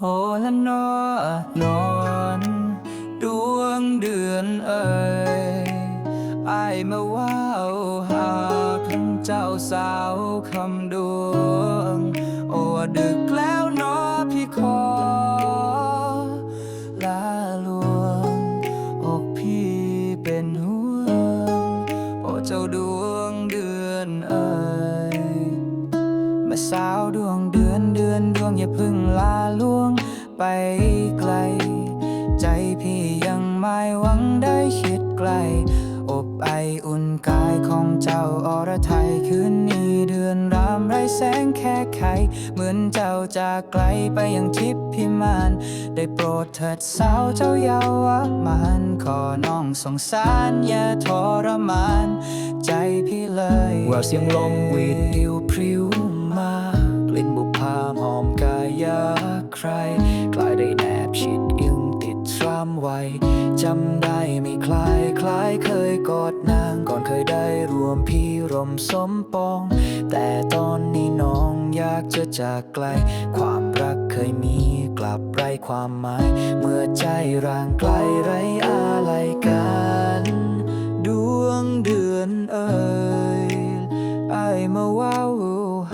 โหละนอนอนดวงเดือนเอ่ยอมาว่าวหาทั้งเจ้าสาวคำดวง โอ้ดึกแล้วนอพี่ขอลาลวงอกพี่เป็นห่วงโอ้เจ้าดวงเดือนเอ่ย สาวดวงเดือนเดือนดวงอย่าเพึ่งลาล่วงไปไกล ใจพี่ยังไม่หวังได้คิดไกล อบไออุ่นกายของเจ้าอรไทยคืนนี้เดือนรามไรแสงแค่ไข เหมือนเจ้าจากไกลไปยังทิพย์พิมาน ได้โปรดเถิดสาวเจ้าเยาวมานขอน้องสงสารอย่าทรมาน ใจพี่เลยแววเสียงลมหวีดดิวพริ้ว ใคร กลายได้แนบชิดยึงติดตรามไว้จำได้ไม่คลายคล้ายเคยกอดนางก่อนเคยได้รวมพี่รมสมปอง แต่ตอนนี้น้องอยากจะจากไกล ความรักเคยมีกลับไร้ความหมาย เมื่อใจร่างไกลไร้อะไรกัน ดวงเดือนเอ่ยไอมาว้าว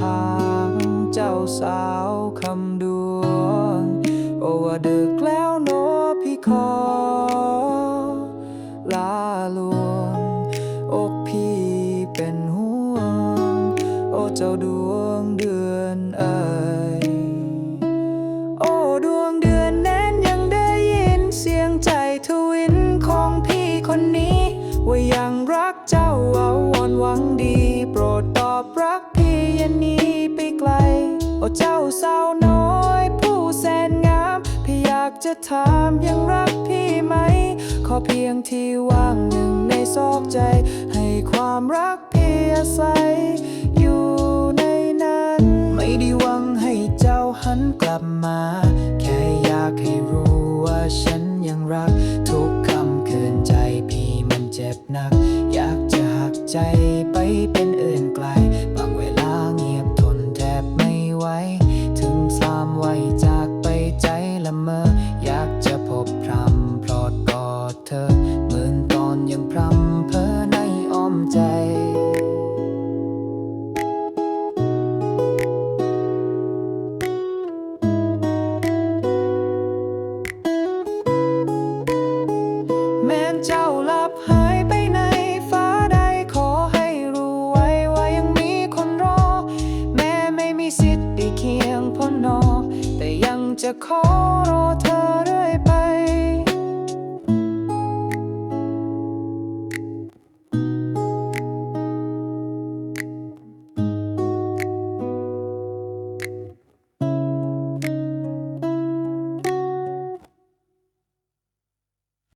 หางเจ้าสาวคำ ว่าดึกแล้วเนอพี่ขอลาลวงอกพี่เป็นห่วง โอเจ้าดวงเดือนเอ่ยโอ้ดวงเดือนนั้นยังได้ยินเสียงใจทวินของพี่คนนี้ ว่ายังรักเจ้าเอาวอนหวังดี โปรดตอบรักพี่อย่าหนี้ไปไกล โอ้เจ้าสาว อยากจะถามยังรักพี่ไหม ขอเพียงที่ว่างหนึ่งในซอกใจ ให้ความรักพี่อาศัยอยู่ในนั้น ไม่ได้หวังให้เจ้าหันกลับมา แค่อยากให้รู้ว่าฉันยังรัก ทุกคำคืนใจพี่มันเจ็บหนัก อยากจะหักใจไปเป็นอื่นไกล บางเวลาเงียบทนแทบไม่ไหว ถึงสามวัยจากไปใจละเมอ ยังพรำเพ้อในอ้อมใจ แม้นเจ้าหลับหายไปในฟ้าใดขอให้รู้ไว้ว่ายังมีคนรอ แม้ไม่มีสิทธิ์ได้เคียงพ้นนอ แต่ยังจะขอรอเธอเรื่อยไป